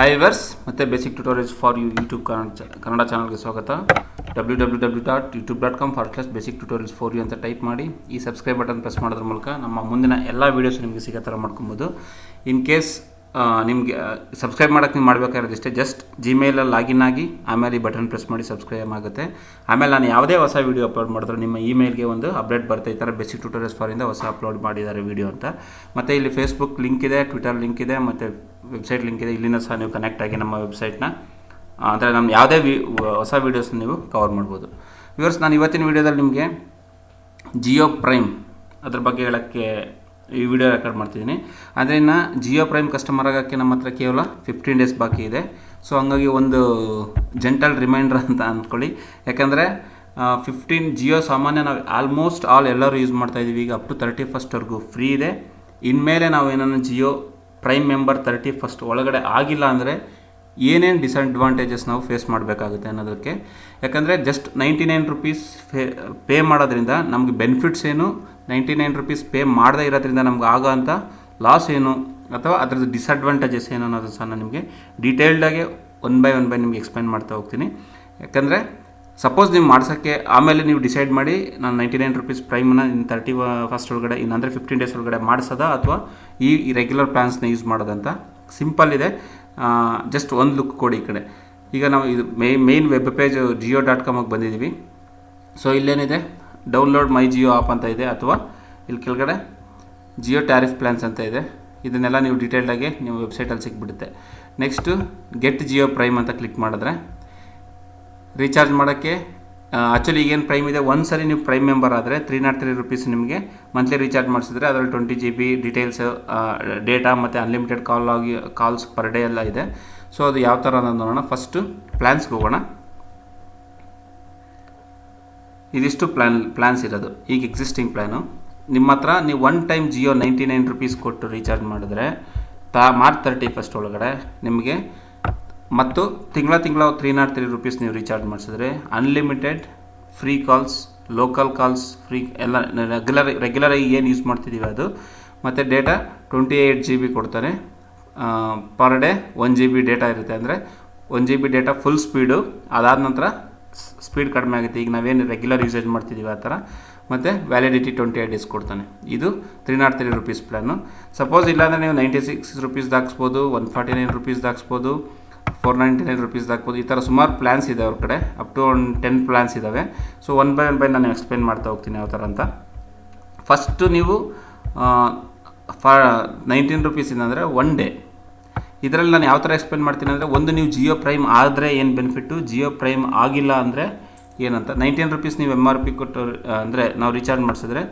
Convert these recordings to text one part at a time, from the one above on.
Hi ವರ್ಸ್ ಮತ್ತು basic tutorials for you YouTube Kannada Kannada ಚಾನಲ್ಗೆ ಸ್ವಾಗತ. W W W dot YouTube dot com for class basic tutorials for you ಅಂತ type ಮಾಡಿ, ಈ subscribe button press ಮಾಡೋದ್ರ ಮೂಲಕ ನಮ್ಮ ಮುಂದಿನ ಎಲ್ಲ ವೀಡಿಯೋಸ್ ನಿಮಗೆ ಸಿಗೋ ಥರ ಮಾಡ್ಕೊಬೋದು. ಇನ್ ಕೇಸ್ ನಿಮಗೆ ಸಬ್ಸ್ಕ್ರೈಬ್ ಮಾಡೋಕ್ಕೆ ನೀವು ಮಾಡಬೇಕಾಗಿರೋದಿಷ್ಟೇ ಜಸ್ಟ್ ಜಿಮೇಲಲ್ಲಿ ಲಾಗಿನ್ ಆಗಿ, ಆಮೇಲೆ ಈ ಬಟನ್ ಪ್ರೆಸ್ ಮಾಡಿ ಸಬ್ಸ್ಕ್ರೈಬ್ ಆಗುತ್ತೆ. ಆಮೇಲೆ ನಾನು ಯಾವುದೇ ಹೊಸ ವೀಡಿಯೋ ಅಪ್ಲೋಡ್ ಮಾಡಿದ್ರು, ನಿಮ್ಮ ಇಮೇಲ್ಗೆ ಒಂದು ಅಪ್ಡೇಟ್ ಬರುತ್ತೆ ಈ ಬೇಸಿಕ್ ಟ್ಯೂಟೋರಿಯಲ್ಸ್ ಫಾರಿಂದ ಹೊಸ ಅಪ್ಲೋಡ್ ಮಾಡಿದ್ದಾರೆ ವೀಡಿಯೋ ಅಂತ. ಮತ್ತು ಇಲ್ಲಿ ಫೇಸ್ಬುಕ್ ಲಿಂಕ್ ಇದೆ ಟ್ವಿಟರ್ ಲಿಂಕ್ ಇದೆ, ಮತ್ತು ವೆಬ್ಸೈಟ್ ಲಿಂಕ್ ಇದೆ. ಇಲ್ಲಿನ ಸಹ ನೀವು ಕನೆಕ್ಟ್ ಆಗಿ ನಮ್ಮ ವೆಬ್ಸೈಟ್ನ ಅಂದರೆ ನಮ್ಮ ಯಾವುದೇ ವಿ, ಹೊಸ ವೀಡಿಯೋಸ್ನ ನೀವು ಕವರ್ ಮಾಡ್ಬೋದು. ವ್ಯೂವರ್ಸ್ ನಾನು ಇವತ್ತಿನ ವೀಡಿಯೋದಲ್ಲಿ ನಿಮಗೆ ಜಿಯೋ ಪ್ರೈಮ್ ಅದ್ರ ಬಗ್ಗೆ ಹೇಳೋಕ್ಕೆ ಈ ವಿಡಿಯೋ ರೆಕಾರ್ಡ್ ಮಾಡ್ತಿದ್ದೀನಿ. ಇನ್ನು ಜಿಯೋ ಪ್ರೈಮ್ ಕಸ್ಟಮರ್ ಆಗೋಕ್ಕೆ ನಮ್ಮ ಹತ್ರ ಕೇವಲ ಫಿಫ್ಟೀನ್ ಡೇಸ್ ಬಾಕಿ ಇದೆ. ಸೊ ಹಂಗಾಗಿ ಒಂದು ಜೆಂಟಲ್ ರಿಮೈಂಡರ್ ಅಂತ ಅಂದ್ಕೊಳ್ಳಿ. ಯಾಕಂದರೆ ಫಿಫ್ಟೀನ್ ಜಿಯೋ ಸಾಮಾನ್ಯ ನಾವು ಆಲ್ಮೋಸ್ಟ್ ಆಲ್ ಎಲ್ಲರೂ ಯೂಸ್ ಮಾಡ್ತಾ ಇದ್ದೀವಿ ಈಗ ಅಪ್ ಟು ತರ್ಟಿ ಫಸ್ಟ್ವರೆಗೂ ಫ್ರೀ ಇದೆ. ಇನ್ಮೇಲೆ ನಾವು ಏನನ್ನು Jio prime member thirty first ಒಳಗಡೆ ಆಗಿಲ್ಲ ಅಂದರೆ ಏನೇನು ಡಿಸ್ಅಡ್ವಾಂಟೇಜಸ್ ನಾವು ಫೇಸ್ ಮಾಡಬೇಕಾಗುತ್ತೆ ಅನ್ನೋದಕ್ಕೆ. ಯಾಕಂದರೆ ಜಸ್ಟ್ ನೈಂಟಿ ನೈನ್ ರುಪೀಸ್ ಫೇ ಪೇ ಮಾಡೋದ್ರಿಂದ ನಮಗೆ ಬೆನಿಫಿಟ್ಸ್ ಏನು? ನೈಂಟಿ ನೈನ್ ರುಪೀಸ್ ಪೇ ಮಾಡದೇ ಇರೋದ್ರಿಂದ ನಮ್ಗೆ ಆಗೋ ಅಂಥ ಲಾಸ್ ಏನು ಅಥವಾ ಅದರದ್ದು ಡಿಸ್ಅಡ್ವಾಂಟೇಜಸ್ ಏನು ಅನ್ನೋದು ಸಹ ನಾನು ನಿಮಗೆ ಡೀಟೇಲ್ಡಾಗಿ ಒನ್ ಬೈ ಒನ್ ಬೈ ನಿಮಗೆ ಎಕ್ಸ್ಪ್ಲೈನ್ ಮಾಡ್ತಾ ಹೋಗ್ತೀನಿ. ಯಾಕಂದರೆ ಸಪೋಸ್ ನೀವು ಮಾಡ್ಸೋಕ್ಕೆ ಆಮೇಲೆ ನೀವು ಡಿಸೈಡ್ ಮಾಡಿ ನಾನು ನೈಂಟಿ ನೈನ್ ರುಪೀಸ್ ಪ್ರೈಮನ್ನು ಇನ್ನು ತರ್ಟಿ ಫಸ್ಟ್ ಒಳಗಡೆ ಇನ್ನು ಅಂದರೆ ಫಿಫ್ಟೀನ್ ಡೇಸ್ ಒಳಗಡೆ ಮಾಡಿಸೋದಾ ಅಥವಾ ಈ ರೆಗ್ಯುಲರ್ ಪ್ಲ್ಯಾನ್ಸ್ನ ಯೂಸ್ ಮಾಡೋದಂತ ಸಿಂಪಲ್ ಇದೆ. ಜಸ್ಟ್ ಒಂದು ಲುಕ್ ಕೊಡಿ ಈ ಕಡೆ. ಈಗ ನಾವು ಇದು May main web page Jio dot ಕಾಮಾಗಿ ಬಂದಿದ್ದೀವಿ. ಸೊ ಇಲ್ಲೇನಿದೆ? ಡೌನ್ಲೋಡ್ ಮೈ ಜಿಯೋ ಆಪ್ ಅಂತ ಇದೆ, ಅಥವಾ ಇಲ್ಲಿ ಕೆಳಗಡೆ ಜಿಯೋ ಟ್ಯಾರಿಫ್ ಪ್ಲ್ಯಾನ್ಸ್ ಅಂತ ಇದೆ. ಇದನ್ನೆಲ್ಲ ನೀವು ಡೀಟೇಲ್ಡಾಗಿ ನೀವು ವೆಬ್ಸೈಟಲ್ಲಿ ಸಿಕ್ಬಿಡುತ್ತೆ ನೆಕ್ಸ್ಟು ಗೆಟ್ ಜಿಯೋ ಪ್ರೈಮ್ ಅಂತ ಕ್ಲಿಕ್ ಮಾಡಿದ್ರೆ ರೀಚಾರ್ಜ್ ಮಾಡೋಕ್ಕೆ ಆ್ಯಕ್ಚುಲಿ ಈಗೇನು ಪ್ರೈಮ್ ಇದೆ ಒಂದು ಸರಿ ನೀವು ಪ್ರೈಮ್ ಮೆಂಬರ್ ಆದರೆ ತ್ರೀ ನಾಟ್ ತ್ರೀ ರುಪೀಸ್ ನಿಮಗೆ ಮಂತ್ಲಿ ರೀಚಾರ್ಜ್ ಮಾಡಿಸಿದ್ರೆ ಅದರಲ್ಲಿ twenty G B details data ಮತ್ತು ಅನ್ಲಿಮಿಟೆಡ್ ಕಾಲ್ ಆಗಿ ಕಾಲ್ಸ್ ಪರ್ ಡೇ ಎಲ್ಲ ಇದೆ. ಸೊ ಅದು ಯಾವ ಥರ ಅನ್ನೋದು ನೋಡೋಣ. ಫಸ್ಟು ಪ್ಲ್ಯಾನ್ಸ್ಗೆ ಹೋಗೋಣ. ಇದಿಷ್ಟು ಪ್ಲ್ಯಾನ್ ಪ್ಲ್ಯಾನ್ಸ್ ಇರೋದು. ಈಗ ಎಕ್ಸಿಸ್ಟಿಂಗ್ ಪ್ಲ್ಯಾನು ನಿಮ್ಮ ಹತ್ರ ನೀವು one time Jio ninety nine rupees ಕೊಟ್ಟು ರೀಚಾರ್ಜ್ ಮಾಡಿದ್ರೆ, ತಾ ಮಾರ್ಚ್ ತರ್ಟಿ ಫಸ್ಟ್ ಒಳಗಡೆ ನಿಮಗೆ ಮತ್ತು ತಿಂಗಳ ತಿಂಗಳ ತ್ರೀ ನಾಟ್ ತ್ರೀ ರುಪೀಸ್ ನೀವು ರೀಚಾರ್ಜ್ ಮಾಡಿಸಿದ್ರೆ unlimited free calls local calls free ಎಲ್ಲ ರೆಗ್ಯುಲರ್ ರೆಗ್ಯುಲರಾಗಿ ಏನು ಯೂಸ್ ಮಾಡ್ತಿದ್ದೀವಿ ಅದು. ಮತ್ತು data twenty eight G B ಕೊಡ್ತಾರೆ per day one G B data ಇರುತ್ತೆ ಅಂದರೆ one G B data full speed ಅದಾದ ನಂತರ ಸ್ಪೀಡ್ ಕಡಿಮೆ ಆಗುತ್ತೆ. ಈಗ ನಾವೇನು ರೆಗ್ಯುಲರ್ ಯೂಸೇಜ್ ಮಾಡ್ತಿದ್ದೀವಿ ಆ ಥರ. ಮತ್ತು ವ್ಯಾಲಿಡಿಟಿ ಟ್ವೆಂಟಿ ಏಟ್ ಡೇಸ್ ಕೊಡ್ತಾನೆ. ಇದು three nought three rupees plan suppose ಇಲ್ಲಾಂದರೆ ನೀವು ನೈಂಟಿ ಸಿಕ್ಸ್ ರುಪೀಸ್ದು ಹಾಕ್ಸ್ಬೋದು ಒನ್ ಫಾರ್ಟಿ ನೈನ್ ರುಪೀಸ್ದು ಹಾಕ್ಸ್ಬೋದು ಫೋರ್ ನೈಂಟಿ ನೈನ್ ರುಪೀಸ್ ಹಾಕ್ಬೋದು ಈ ಥರ ಸುಮಾರು ಪ್ಲ್ಯಾನ್ಸ್ ಇದೆ ಅವ್ರ ಕಡೆ. Up to one ten plans ಇದ್ದಾವೆ so one by one by ನಾನು ಎಕ್ಸ್ಪ್ಲೇನ್ ಮಾಡ್ತಾ ಹೋಗ್ತೀನಿ ಯಾವ ಥರ ಅಂತ. ಫಸ್ಟು ನೀವು ಫ ನೈನ್ಟೀನ್ ರುಪೀಸಿಂದ ಅಂದರೆ ಒನ್ ಡೇ ಇದರಲ್ಲಿ ನಾನು ಯಾವ ಥರ ಎಕ್ಸ್ಪ್ಲೇನ್ ಮಾಡ್ತೀನಿ ಅಂದರೆ ಒಂದು ನೀವು ಜಿಯೋ ಪ್ರೈಮ್ ಆದರೆ ಏನು ಬೆನಿಫಿಟ್ಟು ಜಿಯೋ ಪ್ರೈಮ್ ಆಗಿಲ್ಲ ಅಂದರೆ ಏನಂತ? ನೈಂಟೀನ್ ರುಪೀಸ್ ನೀವು ಎಂ ಆರ್ ಪಿ ಕೊಟ್ಟು ಅಂದರೆ ನಾವು ರೀಚಾರ್ಜ್ ಮಾಡಿಸಿದ್ರೆ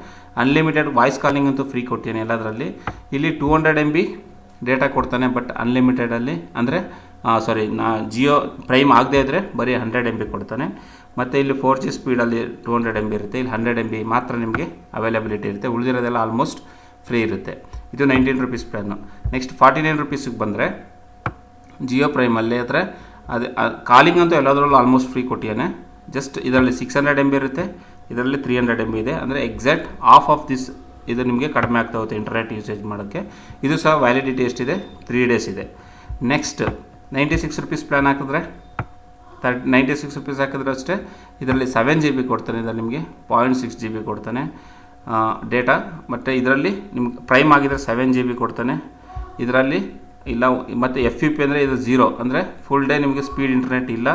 ಅನ್ಲಿಮಿಟೆಡ್ ವಾಯ್ಸ್ ಕಾಲಿಂಗ್ ಅಂತೂ ಫ್ರೀ ಕೊಡ್ತೀನಿ ಎಲ್ಲದರಲ್ಲಿ. ಇಲ್ಲಿ two hundred M B data ಕೊಡ್ತಾನೆ ಬಟ್ ಅನ್ಲಿಮಿಟೆಡಲ್ಲಿ ಅಂದರೆ ಸಾರಿ ನಾ ಜಿಯೋ ಪ್ರೈಮ್ ಆಗದೇ ಇದ್ದರೆ ಬರೀ ಹಂಡ್ರೆಡ್ ಎಂ ಬಿ ಕೊಡ್ತಾನೆ. ಮತ್ತು ಇಲ್ಲಿ ಫೋರ್ ಜಿ ಸ್ಪೀಡಲ್ಲಿ ಟೂ ಹಂಡ್ರೆಡ್ ಎಂ ಬಿ ಇರುತ್ತೆ. ಇಲ್ಲಿ ಹಂಡ್ರೆಡ್ ಎಂ ಬಿ ಮಾತ್ರ ನಿಮಗೆ ಅವೈಲಬಿಲಿಟಿ ಇರುತ್ತೆ. ಉಳಿದಿರೋದೆಲ್ಲ ಆಲ್ಮೋಸ್ಟ್ ಫ್ರೀ ಇರುತ್ತೆ. ಇದು nineteen rupees plan next forty nine ರುಪೀಸಿಗೆ ಬಂದರೆ ಜಿಯೋ ಪ್ರೈಮಲ್ಲಿ ಆದರೆ ಅದು ಕಾಲಿಂಗ್ ಅಂತೂ ಎಲ್ಲದರಲ್ಲೂ ಆಲ್ಮೋಸ್ಟ್ ಫ್ರೀ ಕೊಟ್ಟಿಯಾನೆ. ಜಸ್ಟ್ ಇದರಲ್ಲಿ ಸಿಕ್ಸ್ ಹಂಡ್ರೆಡ್ ಎಂ ಬಿ ಇರುತ್ತೆ, ಇದರಲ್ಲಿ ತ್ರೀ ಹಂಡ್ರೆಡ್ ಎಂ ಬಿ ಇದೆ. ಅಂದರೆ ಎಕ್ಸಾಕ್ಟ್ ಆಫ್ ಆಫ್ ದಿಸ್ ಇದು ನಿಮಗೆ ಕಡಿಮೆ ಆಗ್ತಾ ಹೋಗುತ್ತೆ ಇಂಟರ್ನೆಟ್ ಯೂಸೇಜ್ ಮಾಡೋಕ್ಕೆ. ಇದು ಸಹ ವ್ಯಾಲಿಡಿಟಿ ಎಷ್ಟಿದೆ? ತ್ರೀ ಡೇಸ್ ಇದೆ. Next ninety six rupees plan ಹಾಕಿದ್ರೆ ತರ್ಟ್ ನೈಂಟಿ ಸಿಕ್ಸ್ ರುಪೀಸ್ ಹಾಕಿದ್ರೆ ಅಷ್ಟೇ, ಇದರಲ್ಲಿ ಸೆವೆನ್ ಜಿ ಬಿ ಕೊಡ್ತಾನೆ ಇದರಲ್ಲಿ ನಿಮಗೆ ಪಾಯಿಂಟ್ ಸಿಕ್ಸ್ ಜಿ ಬಿ ಕೊಡ್ತಾನೆ. ಡೇಟಾ ಮತ್ತು ಇದರಲ್ಲಿ ನಿಮ್ಗೆ ಪ್ರೈಮ್ ಆಗಿದ್ರೆ ಸೆವೆನ್ ಜಿ ಬಿ ಕೊಡ್ತಾನೆ. ಇದರಲ್ಲಿ ಇಲ್ಲ, ಮತ್ತು ಎಫ್ ಯು ಪಿ ಅಂದರೆ ಇದು ಝೀರೋ ಅಂದರೆ ಫುಲ್ ಡೇ ನಿಮಗೆ ಸ್ಪೀಡ್ ಇಂಟರ್ನೆಟ್ ಇಲ್ಲ.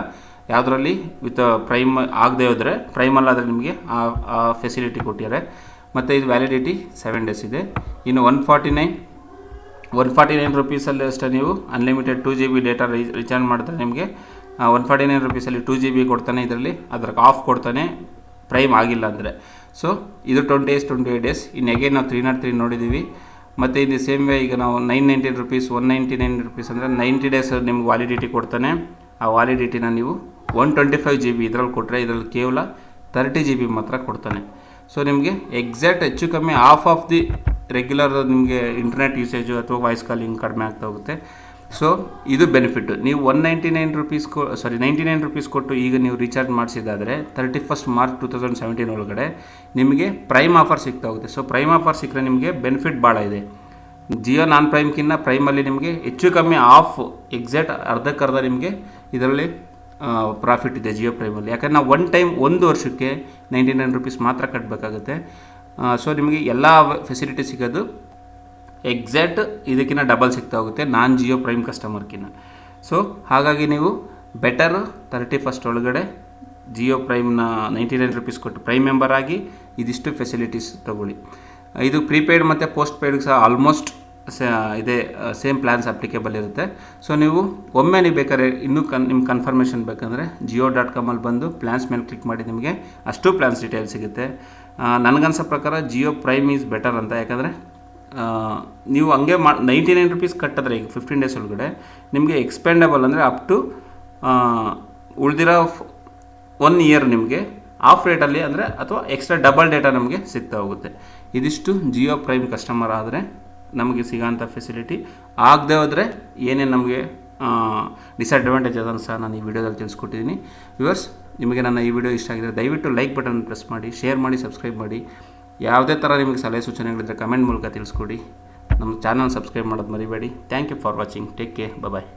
ಯಾವುದರಲ್ಲಿ ವಿತ್ ಪ್ರೈಮ್ ಆಗದೆ ಹೋದರೆ ಪ್ರೈಮಲ್ಲಾದರೆ ನಿಮಗೆ ಆ ಫೆಸಿಲಿಟಿ ಕೊಟ್ಟಿದ್ದಾರೆ. ಮತ್ತು ಇದು ವ್ಯಾಲಿಡಿಟಿ ಸೆವೆನ್ ಡೇಸ್ ಇದೆ. ಇನ್ನು one forty nine one forty nine ರುಪೀಸಲ್ಲಿ ಅಷ್ಟೇ ನೀವು unlimited two G B data recharge ಮಾಡಿದ್ರೆ ನಿಮಗೆ ಒನ್ ಫಾರ್ಟಿ ನೈನ್ ರುಪೀಸಲ್ಲಿ ಟು ಜಿ ಬಿ ಕೊಡ್ತಾನೆ ಇದರಲ್ಲಿ. ಅದ್ರ ಆಫ್ ಕೊಡ್ತಾನೆ. ಪ್ರೈಮ್ ಆಗಿಲ್ಲ ಅಂದರೆ. ಸೊ ಇದು twenty days twenty eight days ಇನ್ನು ಎಗೇನ್ ನಾವು ತ್ರೀ ನಾಟ್ ತ್ರೀ ನೋಡಿದ್ದೀವಿ ಮತ್ತು ಇದು ಸೇಮ್ ವೇ ಈಗ ನಾವು nine ninety rupees one ninety nine rupees ಅಂದರೆ ನೈಂಟಿ ಡೇಸ್ ನಿಮ್ಗೆ ವ್ಯಾಲಿಡಿಟಿ ಕೊಡ್ತಾನೆ. ಆ ವ್ಯಾಲಿಡಿಟಿನ ನೀವು one twenty five G B ಇದರಲ್ಲಿ ಕೊಟ್ಟರೆ ಇದರಲ್ಲಿ ಕೇವಲ ತರ್ಟಿ ಜಿ ಬಿ ಮಾತ್ರ ಕೊಡ್ತಾನೆ. ಸೊ ನಿಮಗೆ ಎಕ್ಸಾಕ್ಟ್ ಹೆಚ್ಚು ಕಮ್ಮಿ ಆಫ್ ಆಫ್ ದಿ ರೆಗ್ಯುಲರ್ ನಿಮಗೆ ಇಂಟರ್ನೆಟ್ ಯೂಸೇಜು ಅಥವಾ ವಾಯ್ಸ್ ಕಾಲಿಂಗ್ ಕಡಿಮೆ ಆಗ್ತಾ ಹೋಗುತ್ತೆ. ಸೊ ಇದು ಬೆನಿಫಿಟ್ಟು ನೀವು ಒನ್ ನೈಂಟಿ ನೈನ್ ರುಪೀಸ್ ಕೊ ಸಾರಿ ನೈಂಟಿ ನೈನ್ ರುಪೀಸ್ ಕೊಟ್ಟು ಈಗ ನೀವು recharge ಮಾಡಿಸಿದಾದರೆ thirty first March two thousand seventeen ಒಳಗಡೆ ನಿಮಗೆ ಪ್ರೈಮ್ ಆಫರ್ ಸಿಗ್ತಾ ಹೋಗುತ್ತೆ. ಸೊ ಪ್ರೈಮ್ ಆಫರ್ ಸಿಕ್ಕರೆ ನಿಮಗೆ ಬೆನಿಫಿಟ್ ಭಾಳ ಇದೆ. ಜಿಯೋ ನಾನ್ ಪ್ರೈಮ್ಕಿನ್ನ ಪ್ರೈಮಲ್ಲಿ ನಿಮಗೆ ಹೆಚ್ಚು ಕಮ್ಮಿ ಆಫ್ ಎಕ್ಸಾಕ್ಟ್ ಅರ್ಧಕ್ಕರ್ಧ ನಿಮಗೆ ಇದರಲ್ಲಿ ಪ್ರಾಫಿಟ್ ಇದೆ ಜಿಯೋ ಪ್ರೈಮಲ್ಲಿ ಯಾಕಂದರೆ ನಾವು ಒನ್ ಟೈಮ್ ಒಂದು ವರ್ಷಕ್ಕೆ ನೈಂಟಿ ನೈನ್ ರುಪೀಸ್ ಮಾತ್ರ ಕಟ್ಟಬೇಕಾಗುತ್ತೆ ಸೊ ನಿಮಗೆ ಎಲ್ಲ ಫೆಸಿಲಿಟಿ ಸಿಗೋದು ಎಕ್ಸಾಕ್ಟ್ ಇದಕ್ಕಿಂತ ಡಬಲ್ ಸಿಗ್ತಾ ಹೋಗುತ್ತೆ. ನಾನ್ ಜಿಯೋ ಪ್ರೈಮ್ ಕಸ್ಟಮರ್ಕಿನ್ನ. ಸೊ ಹಾಗಾಗಿ ನೀವು ಬೆಟರ್ ತರ್ಟಿ ಫಸ್ಟ್ ಒಳಗಡೆ ಜಿಯೋ ಪ್ರೈಮ್ನ ನೈಂಟಿ ನೈನ್ ರುಪೀಸ್ ಕೊಟ್ಟು ಪ್ರೈಮ್ ಮೆಂಬರ್ ಆಗಿ ಇದಿಷ್ಟು ಫೆಸಿಲಿಟೀಸ್ ತಗೊಳ್ಳಿ. ಇದು ಪ್ರೀಪೇಯ್ಡ್ ಮತ್ತು ಪೋಸ್ಟ್ ಪೇಯ್ಡ್ಗೆ ಸಹ ಆಲ್ಮೋಸ್ಟ್ ಇದೇ ಸೇಮ್ ಪ್ಲ್ಯಾನ್ಸ್ ಅಪ್ಲಿಕೇಬಲ್ ಇರುತ್ತೆ. ಸೊ ನೀವು ಒಮ್ಮೆ ನೀವು ಬೇಕಾದ್ರೆ ಇನ್ನೂ ಕನ್ ನಿಮ್ಮ ಕನ್ಫರ್ಮೇಷನ್ ಬೇಕಂದರೆ ಜಿಯೋ ಡಾಟ್ ಕಾಮಲ್ಲಿ ಬಂದು ಪ್ಲ್ಯಾನ್ಸ್ ಮೇಲೆ ಕ್ಲಿಕ್ ಮಾಡಿ ನಿಮಗೆ ಅಷ್ಟು ಪ್ಲ್ಯಾನ್ಸ್ ಡೀಟೇಲ್ಸ್ ಸಿಗುತ್ತೆ. ನನಗನ್ಸೋ ಪ್ರಕಾರ ಜಿಯೋ ಪ್ರೈಮ್ ಈಸ್ ಬೆಟರ್ ಅಂತ. ಯಾಕಂದರೆ ನೀವು ಹಂಗೆ ಮಾ ನೈಂಟಿ ನೈನ್ ರುಪೀಸ್ ಕಟ್ಟಿದ್ರೆ ಈಗ ಫಿಫ್ಟೀನ್ ಡೇಸ್ ಒಳಗಡೆ, ನಿಮಗೆ ಎಕ್ಸ್ಪೆಂಡಬಲ್ ಅಂದರೆ ಅಪ್ ಟು ಉಳಿದಿರೋ ಒನ್ ಇಯರ್ ನಿಮಗೆ ಆಫ್ ರೇಟಲ್ಲಿ ಅಂದರೆ ಅಥವಾ ಎಕ್ಸ್ಟ್ರಾ ಡಬಲ್ ಡೇಟಾ ನಮಗೆ ಸಿಗ್ತಾ ಹೋಗುತ್ತೆ. ಇದಿಷ್ಟು ಜಿಯೋ ಪ್ರೈಮ್ ಕಸ್ಟಮರ್ ಆದರೆ ನಮಗೆ ಸಿಗೋಂಥ ಫೆಸಿಲಿಟಿ ಆಗದೆ ಹೋದರೆ ಏನೇನು ನಮಗೆ ಡಿಸ್ಅಡ್ವಾಂಟೇಜ್ ಅದನ್ನು ಸಹ ನಾನು ಈ ವಿಡಿಯೋದಲ್ಲಿ ತಿಳಿಸ್ಕೊಟ್ಟಿದ್ದೀನಿ. ವ್ಯೂವರ್ಸ್ ನಿಮಗೆ ನನ್ನ ಈ ವಿಡಿಯೋ ಇಷ್ಟ ಆಗಿದ್ರೆ ದಯವಿಟ್ಟು ಲೈಕ್ ಬಟನ್ ಪ್ರೆಸ್ ಮಾಡಿ ಶೇರ್ ಮಾಡಿ ಸಬ್ಸ್ಕ್ರೈಬ್ ಮಾಡಿ. ಯಾವುದೇ ಥರ ನಿಮಗೆ ಸಲಹೆ ಸೂಚನೆಗಳಿದ್ದರೆ ಕಮೆಂಟ್ ಮೂಲಕ ತಿಳಿಸ್ಕೊಡಿ. ನಮ್ಮ ಚಾನಲ್ ಸಬ್ಸ್ಕ್ರೈಬ್ ಮಾಡೋದು ಮರಿಬೇಡಿ. Thank you for watching take care bye